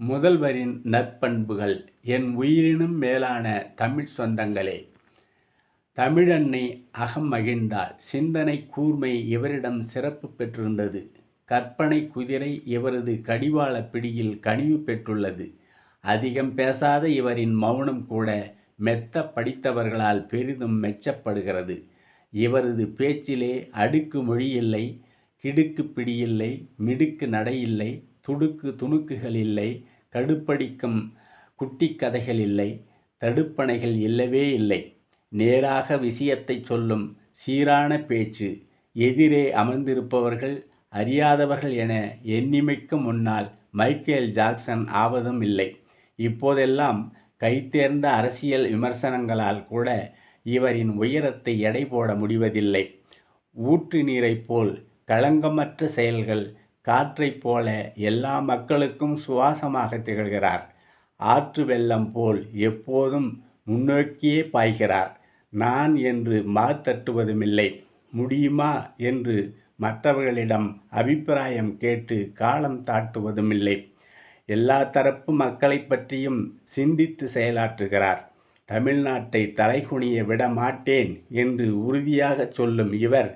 முதல்வரின் நற்பண்புகள் என் உயிரினும் மேலான தமிழ் சொந்தங்களே. தமிழன்னை அகம் மகிழ்ந்தாள் சிந்தனை கூர்மை இவரிடம் சிறப்பு பெற்றிருந்தது? கற்பனை குதிரை இவரது கடிவாள பிடியில் கனிவு பெற்றுள்ளது? அதிகம் பேசாத இவரின் மௌனம் கூட மெத்த படித்தவர்களால் பெரிதும் மெச்சப்படுகிறது. இவரது பேச்சிலே அடுக்கு மொழி இல்லை கிடுக்கு பிடியில்லை மிடுக்கு நடையில்லை துடுக்கு துணுக்குகள் இல்லை கடுப்படிக்கும் குட்டி கதைகள் இல்லை தடுப்பணைகள் இல்லவே இல்லை. நேராக விஷயத்தை சொல்லும் சீரான பேச்சு எதிரே அமர்ந்திருப்பவர்கள் அறியாதவர்கள் என எண்ணிமைக்கு முன்னால் மைக்கேல் ஜாக்சன் ஆவதும் இல்லை. இப்போதெல்லாம் கைத்தேர்ந்த அரசியல் விமர்சனங்களால் கூட இவரின் உயரத்தை எடை போட முடிவதில்லை. ஊற்று நீரைப் போல் களங்கமற்ற செயல்கள் காற்றைப் போல எல்லா மக்களுக்கும் சுவாசமாக திகழ்கிறார். ஆற்று வெள்ளம் போல் எப்போதும் முன்னோக்கியே பாய்கிறார். நான் என்று மாத்தட்டுவதுமில்லை முடியுமா என்று மற்றவர்களிடம் அபிப்பிராயம் கேட்டு காலம் தாட்டுவதுமில்லை எல்லா தரப்பு மக்களை பற்றியும் சிந்தித்து செயலாற்றுகிறார். தமிழ்நாட்டை தலைகுனிய விட மாட்டேன் என்று உறுதியாக சொல்லும் இவர்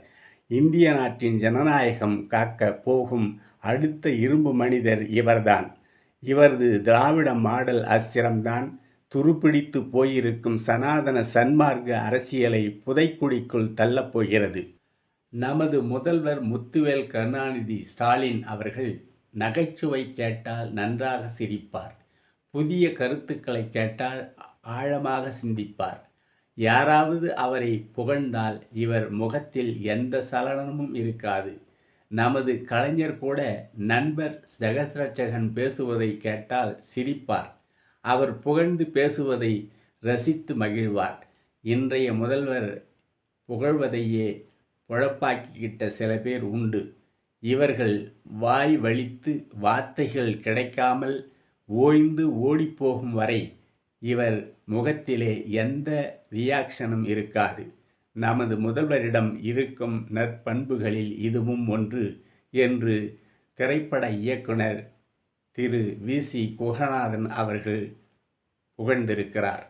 இந்திய நாட்டின் ஜனநாயகம் காக்க போகும் அடுத்த இரும்பு மனிதர் இவர்தான். இவரது திராவிட மாடல் அஸ்திரம்தான் துருப்பிடித்து போயிருக்கும் சனாதன சன்மார்க்க அரசியலை புதைக்குடிக்குள் தள்ளப் போகிறது. நமது முதல்வர் முத்துவேல் கருணாநிதி ஸ்டாலின் அவர்கள் நகைச்சுவை கேட்டால் நன்றாக சிரிப்பார். புதிய கருத்துக்களை கேட்டால் ஆழமாக சிந்திப்பார். யாராவது அவரை புகழ்ந்தால் இவர் முகத்தில் எந்த சலனமும் இருக்காது. நமது கலைஞர் கூட நண்பர் ஜெகத்ரட்சகன் பேசுவதை கேட்டால் சிரிப்பார். அவர் புகழ்ந்து பேசுவதை ரசித்து மகிழ்வார். இன்றைய முதல்வர் புகழ்வதையே புழப்பாக்கிக்கிட்ட சில பேர் உண்டு. இவர்கள் வாய் வலித்து வார்த்தைகள் கிடைக்காமல் ஓய்ந்து ஓடிப்போகும் வரை இவர் முகத்திலே எந்த ரியாக்ஷனும் இருக்காது. நமது முதல்வரிடம் இருக்கும் நற்பண்புகளில் இதுவும் ஒன்று என்று திரைப்பட இயக்குனர் திரு வி. சி. குகநாதன் அவர்கள் புகழ்ந்திருக்கிறார்.